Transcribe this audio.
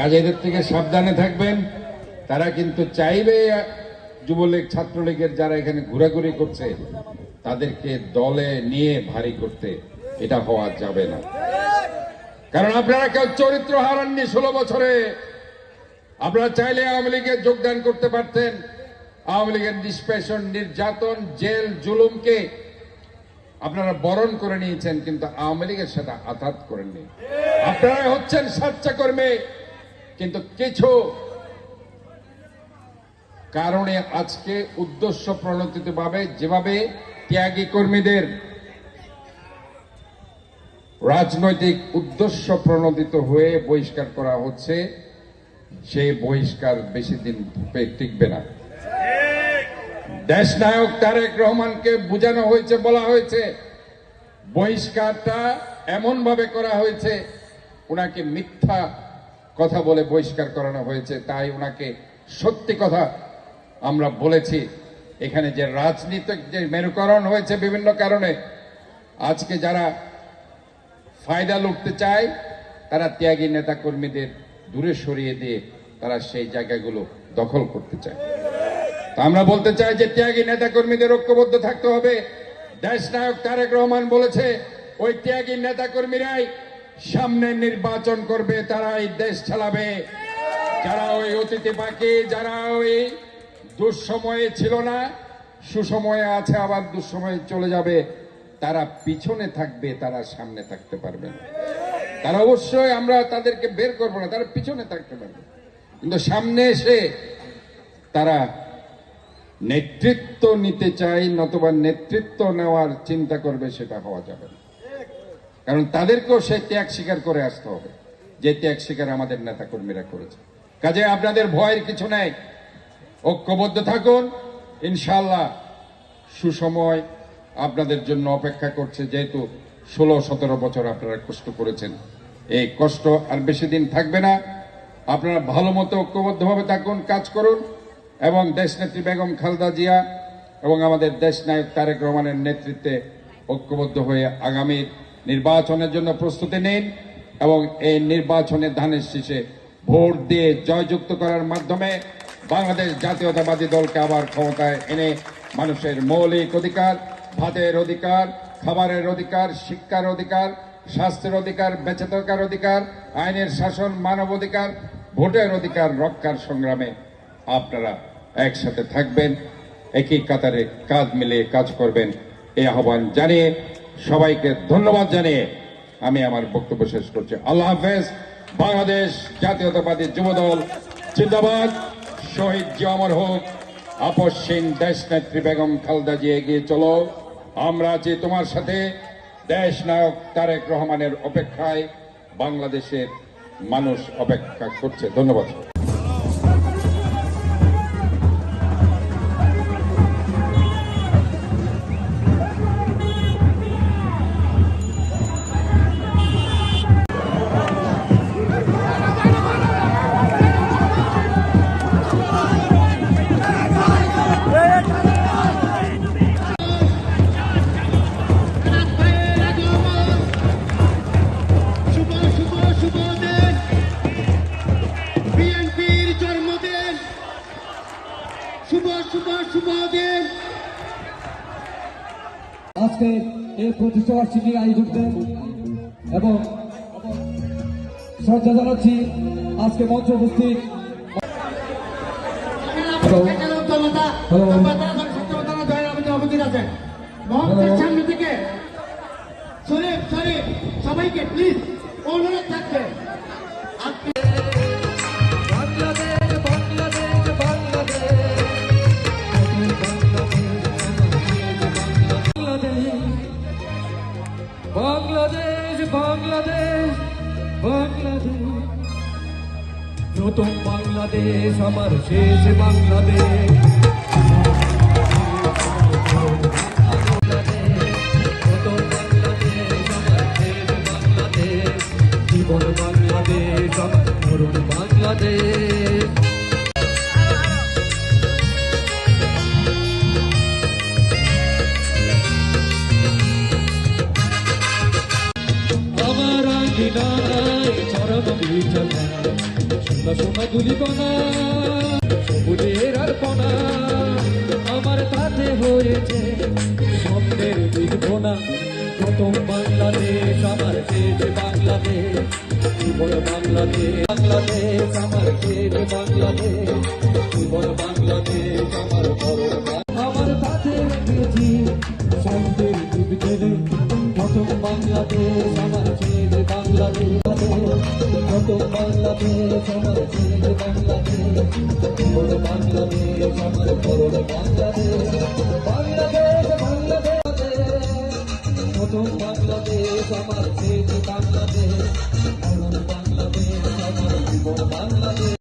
কাজে এদের থেকে সাবধানে থাকবেন। তারা কিন্তু চাইবে যুবলীগ, ছাত্রলীগের যারা এখানে ঘোরাঘুরি করছে, তাদেরকে দলে নিয়ে ভারী করতে এটা হওয়া যাবে না। কারণ আপনারা কেউ চরিত্র হারাননি ষোলো বছরে। আপনারা চাইলে আওয়ামী লীগে যোগদান করতে পারতেন। আওয়ামী লীগের নিষ্পেষণ, নির্যাতন, জেল, জুলুমকে আপনারা বরণ করে নিয়েছেন, কিন্তু আওয়ামী লীগের সাথে আঘাত করেননি। আপনারা হচ্ছেন স্বেচ্ছাকর্মী। কিন্তু কিছু কারণে আজকে উদ্দেশ্য প্রণোদিত ভাবে, যেভাবে ত্যাগী কর্মীদের রাজনৈতিক উদ্দেশ্য প্রণোদিত হয়ে বহিষ্কার করা হচ্ছে সেই বহিষ্কার বেশি দিন টিকবে না। দেশ নায়ক তারেক রহমানকে বোঝানো হয়েছে, বলা হয়েছে, বহিষ্কারটা এমন ভাবে করা হয়েছে, ওনাকে মিথ্যা কথা বলে বহিষ্কার করানো হয়েছে, তাই ওনাকে সত্যি কথা আমরা বলেছি। এখানে যে রাজনীতিক যে মেরুকরণ হয়েছে বিভিন্ন কারণে, আজকে যারা ফায়দা লুটতে চায়, তারা ত্যাগী নেতা কর্মীদের দূরে সরিয়ে দিয়ে তারা সেই জায়গাগুলো দখল করতে চায়। তা আমরা বলতে চাই যে ত্যাগী নেতা কর্মীদের ঐক্যবদ্ধ থাকতে হবে। দেশ নায়ক তারেক রহমান বলেছে, ওই ত্যাগী নেতা কর্মীরাই সামনে নির্বাচন করবে তারা এই দেশ চালাবে। যারা ওই অতিথি পাখি যারা ওই দুঃসময়ে ছিল না, সুসময়ে আছে, আবার দুঃসময়ে চলে যাবে। তারা পিছনে থাকবে, তারা সামনে থাকতে পারবে না। তারা অবশ্যই আমরা তাদেরকে বের করব না, তারা পিছনে থাকতে পারবে। কিন্তু সামনে এসে তারা নেতৃত্ব নিতে চাই নতুবা নেতৃত্ব নেওয়ার চিন্তা করবে, সেটা হওয়া যাবে না। কারণ তাদেরকেও সেই ত্যাগ স্বীকার করে আসতে হবে। যে ত্যাগ স্বীকার আমাদের নেতা কর্মীরা করেছে। কাজে আপনাদের ভয়ের কিছু নেই। ঐক্যবদ্ধ থাকুন। ইনশাল্লাহ সুসময় আপনাদের জন্য অপেক্ষা করছে, যেহেতু ষোলো, সতেরো বছর আপনারা কষ্ট করেছেন। এই কষ্ট আর বেশি দিন থাকবে না। আপনারা ভালো মতো ঐক্যবদ্ধভাবে থাকুন, কাজ করুন। এবং দেশনেত্রী বেগম খালদা জিয়া এবং আমাদের দেশ নায়ক তারেক রহমানের নেতৃত্বে ঐক্যবদ্ধ হয়ে আগামী নির্বাচনের জন্য প্রস্তুতি নিন এবং এই নির্বাচনে ধানের শীষে ভোট দিয়ে জয়যুক্ত করার মাধ্যমে বাংলাদেশ জাতীয়তাবাদী দলকে আবার ক্ষমতায় এনে মানুষের মৌলিক অধিকার, ভাতের অধিকার, খাবারের অধিকার, শিক্ষার অধিকার, স্বাস্থ্যের অধিকার, বেঁচে থাকার অধিকার, আইনের শাসন, মানব অধিকার, ভোটের অধিকার রক্ষার সংগ্রামে আপনারা একসাথে থাকবেন, একই কাতারে কাজ মিলিয়ে কাজ করবেন। এই আহ্বান জানিয়ে সবাইকে ধন্যবাদ জানিয়ে আমি আমার বক্তব্য শেষ করছি। আল্লাহ হাফেজ, বাংলাদেশ জাতীয়তাবাদী যুবদল, জিন্দাবাদ। শহীদ জি অমর হোক আপসহীন দেশ নেত্রী বেগম খালদা জি এগিয়ে চলো। আমরা আছি তোমার সাথে দেশ নায়ক তারেক রহমানের অপেক্ষায়। বাংলাদেশের মানুষ অপেক্ষা করছে। ধন্যবাদ। আজকে এই প্রতিষ্ঠা বার্ষিকী আয়োজকদের এবং শ্রদ্ধা জানাচ্ছি। আজকে মঞ্চ উপস্থিত সামনে থেকে সবাইকে প্লিজ অনুরোধ থাকবে। প্রথম বাংলাদেশ আমার শেষ বাংলাদেশ। প্রথম বাংলাদেশ আমার বাংলাদেশ। জীবন মরণ বাংলাদেশ। চরম সোনা দুলি কণা সবুজের কণা আমার তাতে হয়েছে স্বপ্নের না প্রথম বাংলাদেশ, আমার দেশ বাংলাদেশ, জীবন বাংলাদেশ বাংলাদেশ, আমার দেশ বাংলাদেশ, জীবন বাংলাদেশ, আমার বড়। প্রথম বাংলাদেশ আমার শেষ বাংলাদেশ প্রথম বাংলাদেশ আমার শেষ বাংলাদেশ বড় বাংলাদেশ আমার বড় বাংলাদেশ বাংলাদেশ বাংলাদেশ প্রথম বাংলাদেশ আমার শেষ বাংলাদেশ বাংলাদেশ আমার জীবন